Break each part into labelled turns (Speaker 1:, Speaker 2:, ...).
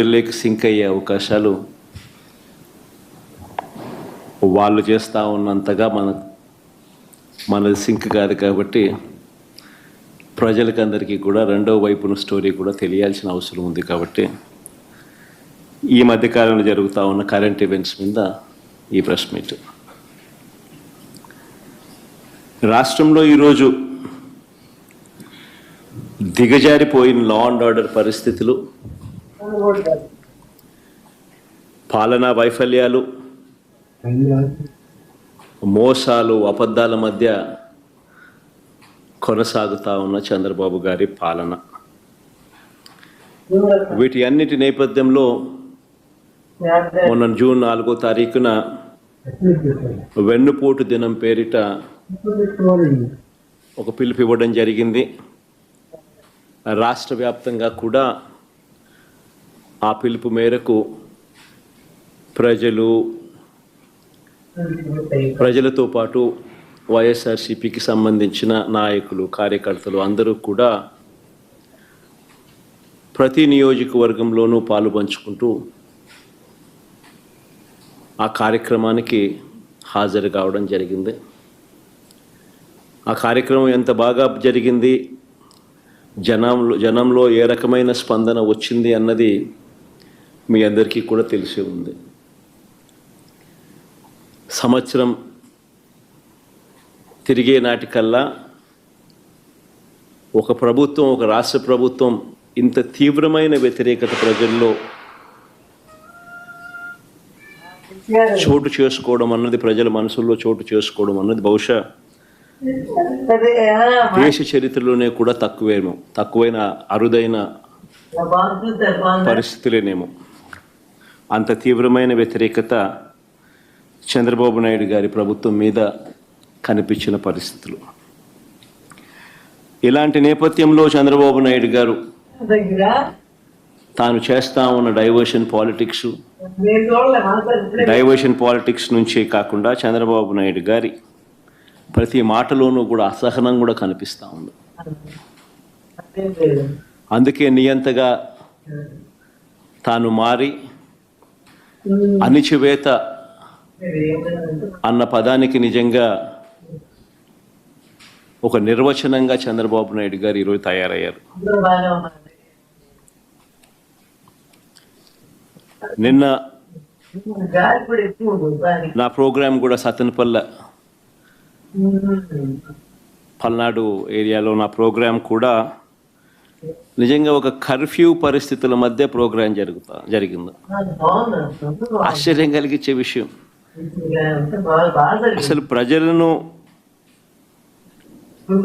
Speaker 1: ప్రజల్లోకి సింక్ అయ్యే అవకాశాలు వాళ్ళు చేస్తూ ఉన్నంతగా మన మనది సింక్ కాదు కాబట్టి ప్రజలకి అందరికీ కూడా రెండో వైపున స్టోరీ కూడా తెలియాల్సిన అవసరం ఉంది కాబట్టి ఈ మధ్యకాలంలో జరుగుతూ ఉన్న కరెంట్ ఈవెంట్స్ మీద ఈ ప్రెస్ మీట్. రాష్ట్రంలో ఈరోజు దిగజారిపోయిన లా అండ్ ఆర్డర్ పరిస్థితులు పాలనా వైఫల్యాలు మోసాలు అబద్ధాల మధ్య కొనసాగుతా ఉన్న చంద్రబాబు గారి పాలన. వీటి అన్నిటి నేపథ్యంలో మొన్న జూన్ నాలుగో తారీఖున వెన్నుపోటు దినం పేరిట ఒక పిలుపు ఇవ్వడం జరిగింది. రాష్ట్ర వ్యాప్తంగా కూడా ఆ పిలుపు మేరకు ప్రజలు ప్రజలతో పాటు వైఎస్ఆర్సీపీకి సంబంధించిన నాయకులు కార్యకర్తలు అందరూ కూడా ప్రతి నియోజకవర్గంలోనూ పాలు పంచుకుంటూ ఆ కార్యక్రమానికి హాజరు కావడం జరిగింది. ఆ కార్యక్రమం ఎంత బాగా జరిగింది? జనంలో జనంలో ఏ రకమైన స్పందన వచ్చింది అన్నది మీ అందరికీ కూడా తెలిసి ఉంది. సంవత్సరం తిరిగే నాటికల్లా ఒక ప్రభుత్వం ఒక రాష్ట్ర ప్రభుత్వం ఇంత తీవ్రమైన వ్యతిరేకత ప్రజల్లో చోటు చేసుకోవడం అన్నది ప్రజల మనసుల్లో చోటు చేసుకోవడం అన్నది బహుశా దేశ చరిత్రలోనే కూడా తక్కువేమో తక్కువైన అరుదైన పరిస్థితులేనేమో. అంత తీవ్రమైన వ్యతిరేకత చంద్రబాబు నాయుడు గారి ప్రభుత్వం మీద కనిపించిన పరిస్థితులు. ఇలాంటి నేపథ్యంలో చంద్రబాబు నాయుడు గారు తాను చేస్తా ఉన్న డైవర్షన్ పాలిటిక్స్ డైవర్షన్ పాలిటిక్స్ నుంచే కాకుండా చంద్రబాబు నాయుడు గారి ప్రతి మాటలోనూ కూడా అసహనం కూడా కనిపిస్తూ ఉంది. అందుకే నియంతగా తాను మారి అణిచివేత అన్న పదానికి నిజంగా ఒక నిర్వచనంగా చంద్రబాబు నాయుడు గారు ఈరోజు తయారయ్యారు. నిన్న నా ప్రోగ్రాం కూడా సతనపల్ల పల్నాడు ఏరియాలో నా ప్రోగ్రాం కూడా నిజంగా ఒక కర్ఫ్యూ పరిస్థితుల మధ్య ప్రోగ్రాం జరుగుతా జరిగింది. ఆశ్చర్యం కలిగించే విషయం. అసలు ప్రజలను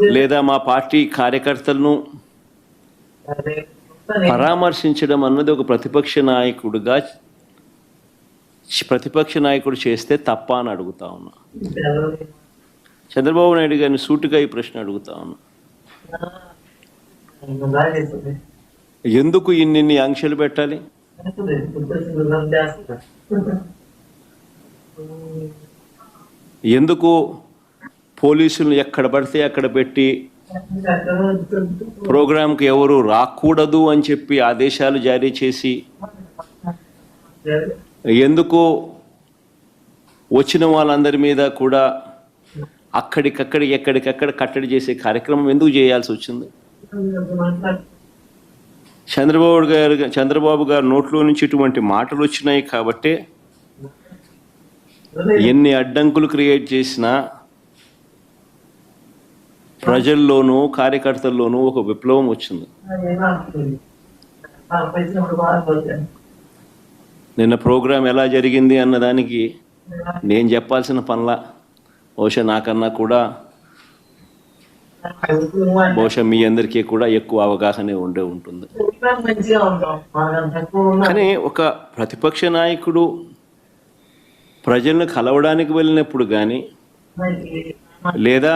Speaker 1: లేదా మా పార్టీ కార్యకర్తలను పరామర్శించడం అన్నది ఒక ప్రతిపక్ష నాయకుడుగా ప్రతిపక్ష నాయకుడు చేస్తే తప్ప అని అడుగుతా ఉన్నా. చంద్రబాబు నాయుడు గారిని సూటిగా ఈ ప్రశ్న అడుగుతా ఉన్నా. ఎందుకు ఇన్నిన్ని ఆంక్షలు పెట్టాలి? ఎందుకు పోలీసులు ఎక్కడ పడితే అక్కడ పెట్టి ప్రోగ్రాంకి ఎవరు రాకూడదు అని చెప్పి ఆదేశాలు జారీ చేసి ఎందుకు వచ్చిన వాళ్ళందరి మీద కూడా అక్కడికక్కడ ఎక్కడికక్కడ కట్టడి చేసే కార్యక్రమం ఎందుకు చేయాల్సి వచ్చింది? చంద్రబాబు గారు చంద్రబాబు గారు నోట్లో నుంచి ఇటువంటి మాటలు వచ్చినాయి కాబట్టి ఎన్ని అడ్డంకులు క్రియేట్ చేసినా ప్రజల్లోనూ కార్యకర్తల్లోనూ ఒక విప్లవం వచ్చింది. నిన్న ప్రోగ్రాం ఎలా జరిగింది అన్నదానికి నేను చెప్పాల్సిన పనుల బహుశా నాకన్నా కూడా బహుశా మీ అందరికీ కూడా ఎక్కువ అవగాహన ఉండే ఉంటుంది. కానీ ఒక ప్రతిపక్ష నాయకుడు ప్రజలను కలవడానికి వెళ్ళినప్పుడు కానీ లేదా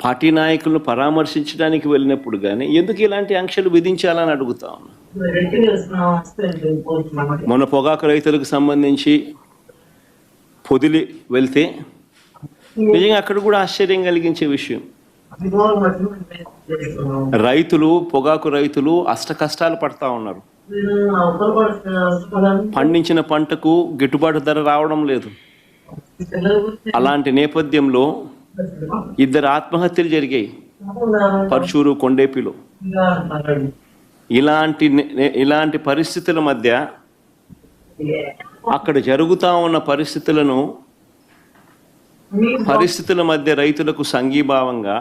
Speaker 1: పార్టీ నాయకులను పరామర్శించడానికి వెళ్ళినప్పుడు కానీ ఎందుకు ఇలాంటి ఆంక్షలు విధించాలని అడుగుతా ఉన్నా? మొన్న పొగాకు రైతులకు సంబంధించి పొదిలి వెళ్తే నిజంగా అక్కడ కూడా ఆశ్చర్యం కలిగించే విషయం. రైతులు పొగాకు రైతులు అష్ట కష్టాలు పడతా ఉన్నారు. పండించిన పంటకు గిట్టుబాటు ధర రావడం లేదు. అలాంటి నేపథ్యంలో ఇద్దరు ఆత్మహత్యలు జరిగాయి. పర్చూరు కొండేపిలో. ఇలాంటి ఇలాంటి పరిస్థితుల మధ్య అక్కడ జరుగుతా ఉన్న పరిస్థితులను పరిస్థితుల మధ్య రైతులకు సంఘీభావంగా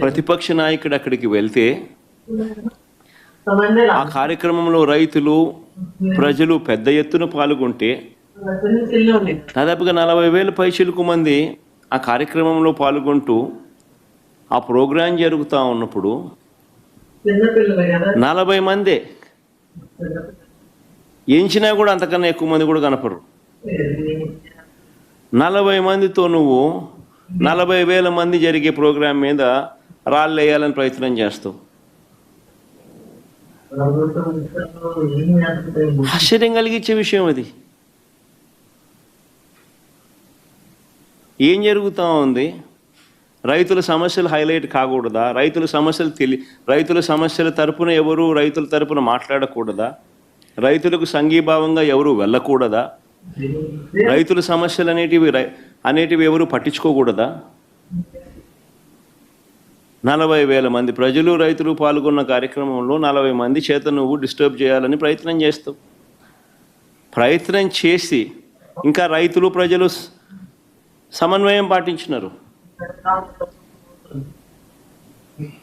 Speaker 1: ప్రతిపక్ష నాయకుడు అక్కడికి వెళ్తే ఆ కార్యక్రమంలో రైతులు ప్రజలు పెద్ద ఎత్తున పాల్గొంటే దాదాపుగా నలభై వేల పైచిలకు మంది ఆ కార్యక్రమంలో పాల్గొంటూ ఆ ప్రోగ్రాం జరుగుతూ ఉన్నప్పుడు నలభై మందే. ఎంచినా కూడా అంతకన్నా ఎక్కువ మంది కూడా కనపడరు. నలభై మందితో నువ్వు నలభై వేల మంది జరిగే ప్రోగ్రాం మీద రాళ్ళు వేయాలని ప్రయత్నం చేస్తావు. ఆశ్చర్యం కలిగించే విషయం అది. ఏం జరుగుతూ ఉంది? రైతుల సమస్యలు హైలైట్ కాకూడదా? రైతుల సమస్యలు తెలి రైతుల సమస్యల తరపున ఎవరు రైతుల తరపున మాట్లాడకూడదా? రైతులకు సంఘీభావంగా ఎవరు వెళ్ళకూడదా? రైతుల సమస్యలు అనేటివి రై- అనేటివి ఎవరు పట్టించుకోకూడదా? నలభై వేల మంది ప్రజలు రైతులు పాల్గొన్న కార్యక్రమంలో నలభై మంది చేత నువ్వు డిస్టర్బ్ చేయాలని ప్రయత్నం చేస్తావు. ప్రయత్నం చేసి ఇంకా రైతులు ప్రజలు సమన్వయం పాటించినారు.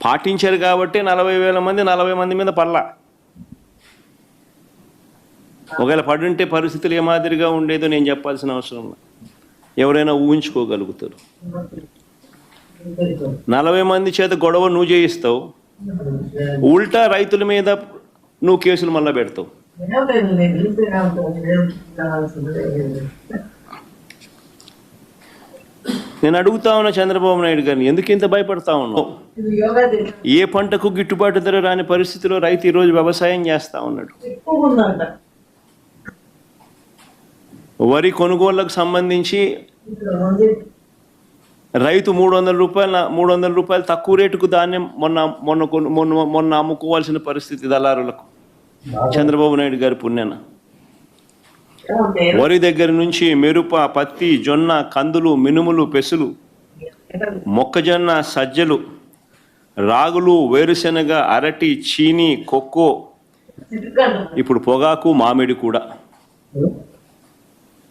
Speaker 1: పాటించారు కాబట్టి నలభై వేల మంది నలభై మంది మీద పడలా. ఒకవేళ పడుంటే పరిస్థితులు ఏ మాదిరిగా ఉండేదో నేను చెప్పాల్సిన అవసరం ఎవరైనా ఊహించుకోగలుగుతారు. నలభై మంది చేత గొడవ నువ్వు చేయిస్తావు. ఉల్టా రైతుల మీద నువ్వు కేసులు మళ్ళా పెడతావు. నేను అడుగుతా ఉన్నా చంద్రబాబు నాయుడు గారిని ఎందుకు ఇంత భయపడతా ఉన్నావు? ఏ పంటకు గిట్టుబాటు ధర రాని పరిస్థితిలో రైతు ఈరోజు వ్యవసాయం చేస్తా ఉన్నాడు. వరి కొనుగోళ్ళకు సంబంధించి రైతు మూడు వందల రూపాయల మూడు వందల రూపాయలు తక్కువ రేటుకు ధాన్యం మొన్న మొన్న మొన్న మొన్న అమ్ముకోవాల్సిన పరిస్థితి దళారులకు. చంద్రబాబు నాయుడు గారి పుణ్యాన. వరి దగ్గర నుంచి మెరుప పత్తి జొన్న కందులు మినుములు పెసులు మొక్కజొన్న సజ్జలు రాగులు వేరుశెనగ అరటి చీని కొక్కో ఇప్పుడు పొగాకు మామిడి కూడా.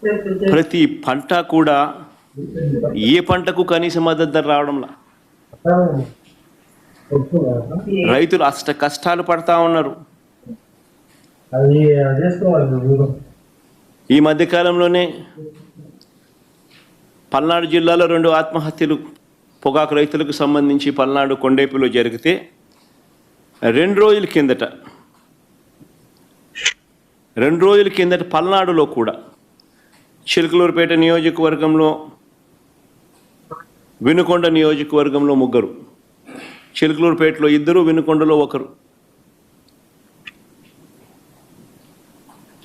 Speaker 1: ప్రతి పంట కూడా ఏ పంటకు కనీస మద్దతు ధర రావడంలా? రైతులు అష్ట కష్టాలు పడతా ఉన్నారు.
Speaker 2: ఈ మధ్య కాలంలోనే
Speaker 1: ఈ మధ్యకాలంలోనే పల్నాడు జిల్లాలో రెండు ఆత్మహత్యలు పొగాకు రైతులకు సంబంధించి పల్నాడు కొండేపులో జరిగితే రెండు రోజుల కిందట రెండు రోజుల కిందట పల్నాడులో కూడా చిలకలూరుపేట నియోజకవర్గంలో వినుకొండ నియోజకవర్గంలో ముగ్గురు. చిలుకలూరుపేటలో ఇద్దరు వినుకొండలో ఒకరు.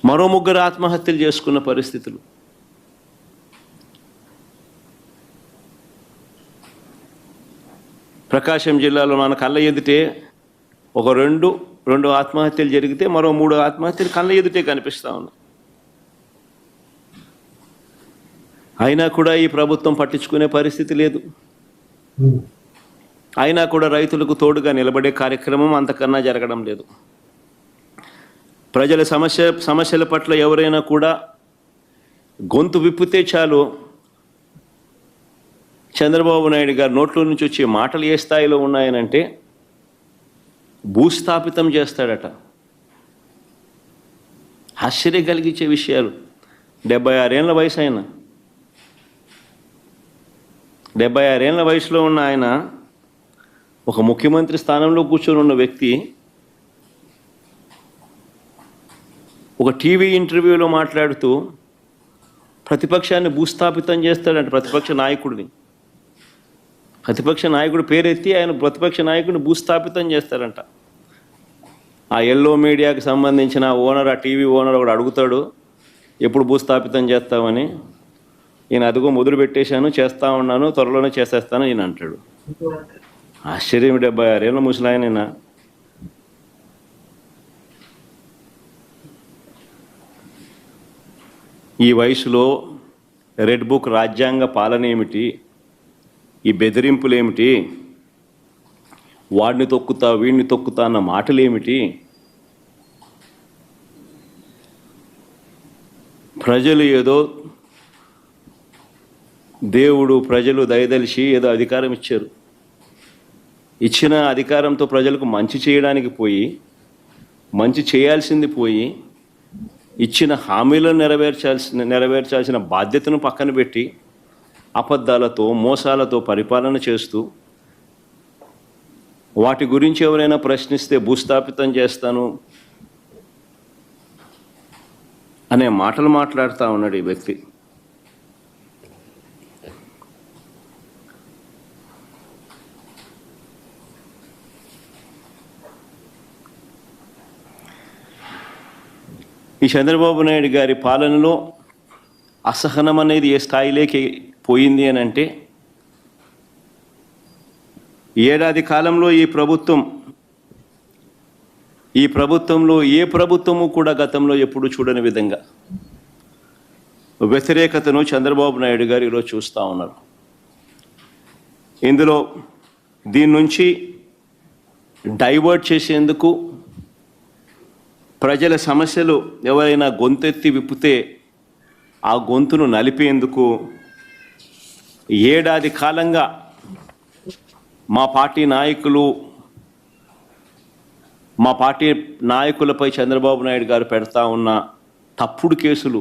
Speaker 1: మరో ముగ్గురు ఆత్మహత్యలు చేసుకున్న పరిస్థితులు. ప్రకాశం జిల్లాలో మన కళ్ళ ఎదుటే ఒక రెండు రెండు ఆత్మహత్యలు జరిగితే మరో మూడు ఆత్మహత్యలు కళ్ళ ఎదుటే కనిపిస్తా ఉన్నాయి. అయినా కూడా ఈ ప్రభుత్వం పట్టించుకునే పరిస్థితి లేదు. అయినా కూడా రైతులకు తోడుగా నిలబడే కార్యక్రమం అంతకన్నా జరగడం లేదు. ప్రజల సమస్య సమస్యల పట్ల ఎవరైనా కూడా గొంతు విప్పితే చాలు. చంద్రబాబు నాయుడు గారు నోట్లో నుంచి వచ్చే మాటలు ఏ స్థాయిలో ఉన్నాయనంటే భూస్థాపితం చేస్తాడట. ఆశ్చర్యం కలిగించే విషయాలు. డెబ్బై ఆరేళ్ళ వయసు ఆయన డెబ్బై ఆరేళ్ళ వయసులో ఉన్న ఆయన ఒక ముఖ్యమంత్రి స్థానంలో కూర్చొని ఉన్న వ్యక్తి ఒక టీవీ ఇంటర్వ్యూలో మాట్లాడుతూ ప్రతిపక్షాన్ని భూస్థాపితం చేస్తాడంట ప్రతిపక్ష నాయకుడిని. ప్రతిపక్ష నాయకుడు పేరెత్తి ఆయన ప్రతిపక్ష నాయకుడిని భూస్థాపితం చేస్తాడంట. ఆ ఎల్లో మీడియాకి సంబంధించిన ఓనర్ ఆ టీవీ ఓనర్ ఒకడు అడుగుతాడు ఎప్పుడు భూస్థాపితం చేస్తామని ఈయన అదిగో మొదలు పెట్టేశాను చేస్తా ఉన్నాను త్వరలోనే చేసేస్తాను ఈయన అంటాడు. ఆశ్చర్యం డెబ్బై ఆరేళ్ళ ముసలాయన ఈ వయసులో రెడ్ బుక్ రాజ్యాంగ పాలన ఏమిటి? ఈ బెదిరింపులు ఏమిటి? వాడిని తొక్కుతా వీడిని తొక్కుతా అన్న మాటలు ఏమిటి? ప్రజలు ఏదో దేవుడు ప్రజలు దయదలిచి ఏదో అధికారం ఇచ్చారు. ఇచ్చిన అధికారంతో ప్రజలకు మంచి చేయడానికి పోయి మంచి చేయాల్సింది పోయి ఇచ్చిన హామీలను నెరవేర్చాల్సిన నెరవేర్చాల్సిన బాధ్యతను పక్కన పెట్టి అబద్ధాలతో మోసాలతో పరిపాలన చేస్తూ వాటి గురించి ఎవరైనా ప్రశ్నిస్తే భూస్థాపితం చేస్తాను అనే మాటలు మాట్లాడుతూ ఉన్నాడు ఈ వ్యక్తి. ఈ చంద్రబాబు నాయుడు గారి పాలనలో అసహనం అనేది ఏ స్థాయిలోకి పోయింది అని అంటే ఏడాది కాలంలో ఈ ప్రభుత్వం ఈ ప్రభుత్వంలో ఏ ప్రభుత్వము కూడా గతంలో ఎప్పుడు చూడని విధంగా వ్యతిరేకతను చంద్రబాబు నాయుడు గారు ఈరోజు చూస్తూ ఉన్నారు. ఇందులో దీని నుంచి డైవర్ట్ చేసేందుకు ప్రజల సమస్యలు ఎవరైనా గొంతెత్తి విప్పితే ఆ గొంతును నలిపేందుకు ఏడాది కాలంగా మా పార్టీ నాయకులు మా పార్టీ నాయకులపై చంద్రబాబు నాయుడు గారు పెడతా ఉన్న తప్పుడు కేసులు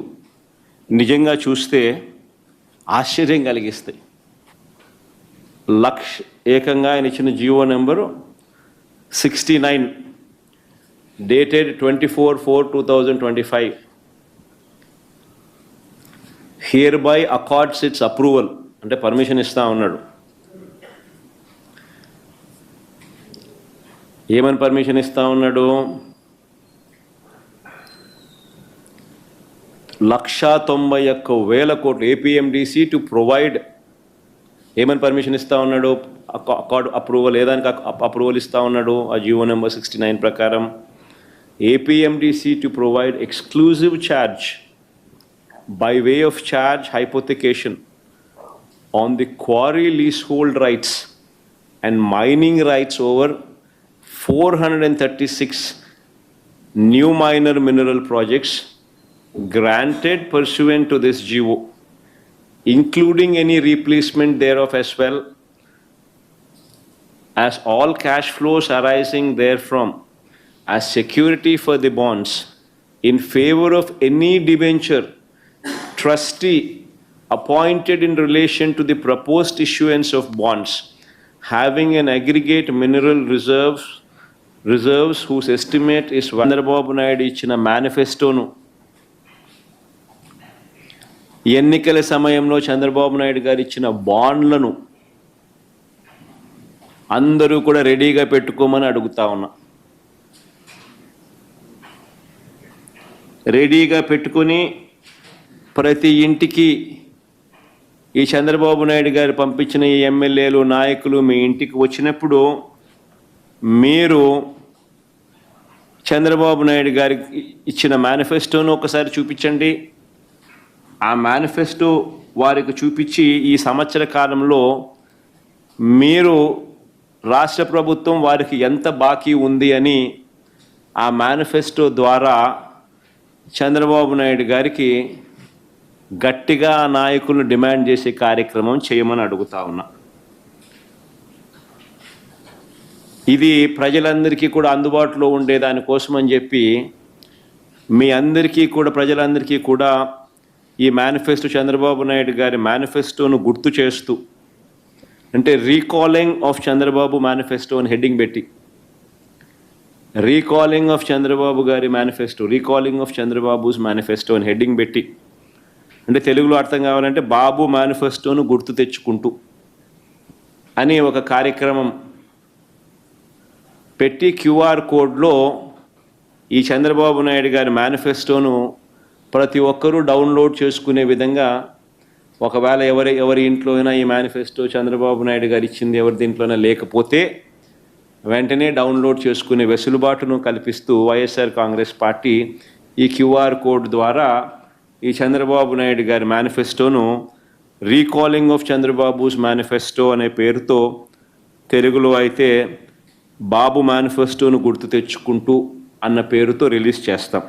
Speaker 1: నిజంగా చూస్తే ఆశ్చర్యం కలిగిస్తాయి. లక్ష ఏకంగా ఆయన ఇచ్చిన Jio number sixty nine dated twenty four four two accords twenty five hereby accords its approval అంటే పర్మిషన్ ఇస్తా ఉన్నాడు. ఏమని పర్మిషన్ ఇస్తా ఉన్నాడు? లక్షా తొంభై ఒక్క వేల కోట్లు ఏపీఎండిసి టు ప్రొవైడ్ ఏమని పర్మిషన్ ఇస్తా ఉన్నాడు? అకార్డ్ అప్రూవల్ ఏదానికి అప్రూవల్ ఇస్తా ఉన్నాడు? ఆ జియో నెంబర్ సిక్స్టీ నైన్ ప్రకారం. APMDC to provide exclusive charge by way of charge hypothecation on the quarry leasehold rights and mining rights over 436 new minor mineral projects granted pursuant to this GO, including any replacement thereof as well as all cash flows arising therefrom. As security for the bonds in favor of any debenture trustee appointed in relation to the proposed issuance of bonds having an aggregate mineral reserves reserves whose estimate is Chandrababu Naidu ఇచ్చిన మేనిఫెస్టోను ఎన్నికల సమయంలో చంద్రబాబు నాయుడు గారు ఇచ్చిన బాండ్లను అందరూ కూడా రెడీగా పెట్టుకోమని అడుగుతా ఉన్నా రెడీగా పెట్టుకొని ప్రతి ఇంటికి ఈ చంద్రబాబు నాయుడు గారు పంపించిన ఈ ఎమ్మెల్యేలు నాయకులు మీ ఇంటికి వచ్చినప్పుడు మీరు చంద్రబాబు నాయుడు గారికి ఇచ్చిన మేనిఫెస్టోను ఒకసారి చూపించండి. ఆ మేనిఫెస్టో వారికి చూపించి ఈ సంవత్సర కాలంలో మీరు రాష్ట్ర ప్రభుత్వం వారికి ఎంత బాకీ ఉంది అని ఆ మేనిఫెస్టో ద్వారా చంద్రబాబు నాయుడు గారికి గట్టిగా నాయకులను డిమాండ్ చేసే కార్యక్రమం చేయమని అడుగుతా ఉన్నా. ఇది ప్రజలందరికీ కూడా అందుబాటులో ఉండే దానికోసం అని చెప్పి మీ అందరికీ కూడా ప్రజలందరికీ కూడా ఈ మేనిఫెస్టో చంద్రబాబు నాయుడు గారి మేనిఫెస్టోను గుర్తు చేస్తూ అంటే రీకాలింగ్ ఆఫ్ చంద్రబాబు మేనిఫెస్టో అని హెడ్డింగ్ పెట్టి రీకాలింగ్ ఆఫ్ చంద్రబాబు గారి manifesto recalling of Chandrababu's manifesto అని హెడ్డింగ్ పెట్టి అంటే తెలుగులో అర్థం కావాలంటే బాబు మేనిఫెస్టోను గుర్తు తెచ్చుకుంటూ అని ఒక కార్యక్రమం పెట్టి క్యూఆర్ కోడ్లో ఈ చంద్రబాబు నాయుడు గారి మేనిఫెస్టోను ప్రతి ఒక్కరూ డౌన్లోడ్ చేసుకునే విధంగా ఒకవేళ ఎవరి ఎవరి ఇంట్లో అయినా ఈ మేనిఫెస్టో చంద్రబాబు నాయుడు గారు ఇచ్చింది ఎవరి దీంట్లోనే లేకపోతే వెంటనే డౌన్లోడ్ చేసుకునే వెసులుబాటును కల్పిస్తూ వైఎస్ఆర్ కాంగ్రెస్ పార్టీ ఈ క్యూఆర్ కోడ్ ద్వారా ఈ చంద్రబాబు నాయుడు గారి మేనిఫెస్టోను రీకాలింగ్ ఆఫ్ చంద్రబాబుస్ మేనిఫెస్టో అనే పేరుతో తెలుగులో అయితే బాబు మేనిఫెస్టోను గుర్తు తెచ్చుకుంటూ అన్న పేరుతో రిలీజ్ చేస్తాం.